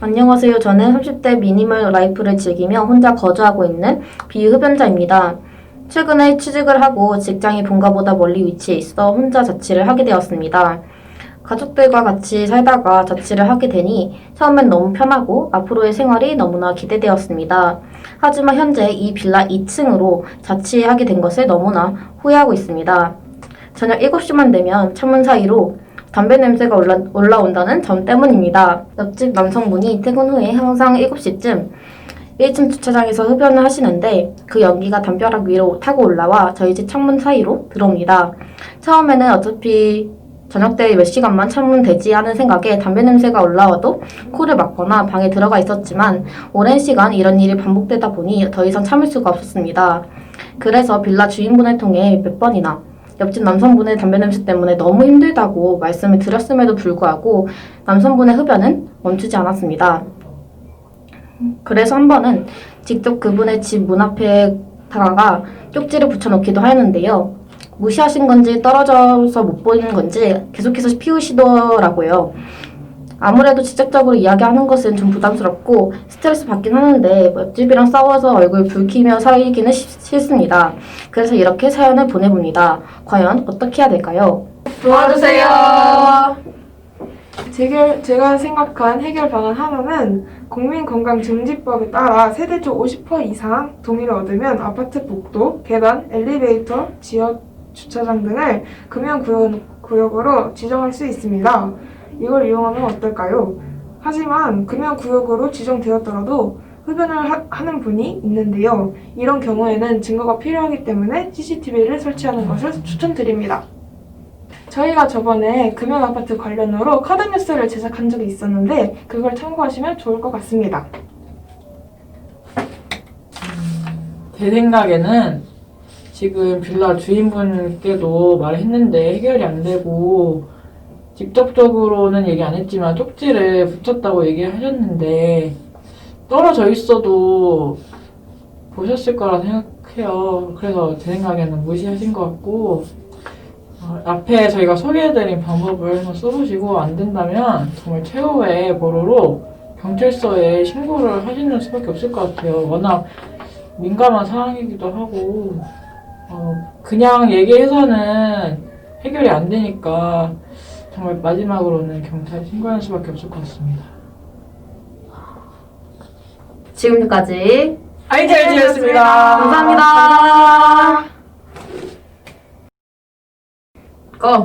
안녕하세요. 저는 30대 미니멀 라이프를 즐기며 혼자 거주하고 있는 비흡연자입니다. 최근에 취직을 하고 직장이 본가보다 멀리 위치해 있어 혼자 자취를 하게 되었습니다. 가족들과 같이 살다가 자취를 하게 되니 처음엔 너무 편하고 앞으로의 생활이 너무나 기대되었습니다. 하지만 현재 이 빌라 2층으로 자취하게 된 것을 너무나 후회하고 있습니다. 저녁 7시만 되면 창문 사이로 담배 냄새가 올라, 올라온다는 점 때문입니다. 옆집 남성분이 퇴근 후에 항상 7시쯤 1층 주차장에서 흡연을 하시는데 그 연기가 담벼락 위로 타고 올라와 저희 집 창문 사이로 들어옵니다. 처음에는 어차피 저녁 때 몇 시간만 참으면 되지 하는 생각에 담배 냄새가 올라와도 코를 막거나 방에 들어가 있었지만 오랜 시간 이런 일이 반복되다 보니 더 이상 참을 수가 없었습니다. 그래서 빌라 주인분을 통해 몇 번이나 옆집 남성분의 담배 냄새 때문에 너무 힘들다고 말씀을 드렸음에도 불구하고 남성분의 흡연은 멈추지 않았습니다. 그래서 한 번은 직접 그분의 집 문 앞에 다가가 쪽지를 붙여놓기도 하였는데요. 무시하신 건지 떨어져서 못 보이는 건지 계속해서 피우시더라고요. 아무래도 직접적으로 이야기하는 것은 좀 부담스럽고 스트레스 받긴 하는데 옆집이랑 싸워서 얼굴 붉히며 살기는 싫- 싫습니다. 그래서 이렇게 사연을 보내봅니다. 과연 어떻게 해야 될까요? 도와주세요. 제결, 제가 생각한 해결 방안 하나는 국민건강증진법에 따라 세대초 50% 이상 동의를 얻으면 아파트 복도, 계단, 엘리베이터, 지역 주차장 등을 금연구역으로 지정할 수 있습니다. 이걸 이용하면 어떨까요? 하지만 금연구역으로 지정되었더라도 흡연을 하, 하는 분이 있는데요. 이런 경우에는 증거가 필요하기 때문에 CCTV를 설치하는 것을 추천드립니다. 저희가 저번에 금연 아파트 관련으로 카드 뉴스를 제작한 적이 있었는데 그걸 참고하시면 좋을 것 같습니다. 제 생각에는 지금 빌라 주인분께도 말했는데 해결이 안 되고 직접적으로는 얘기 안 했지만 쪽지를 붙였다고 얘기하셨는데 떨어져 있어도 보셨을 거라 생각해요. 그래서 제 생각에는 무시하신 것 같고 어, 앞에 저희가 소개해드린 방법을 한번 써보시고 안 된다면 정말 최후의 보루로 경찰서에 신고를 하시는 수밖에 없을 것 같아요. 워낙 민감한 상황이기도 하고 어, 그냥 얘기해서는 해결이 안 되니까 정말 마지막으로는 경찰에 신고하는 수밖에 없을 것 같습니다. 지금까지 아이디어였습니다. 감사합니다.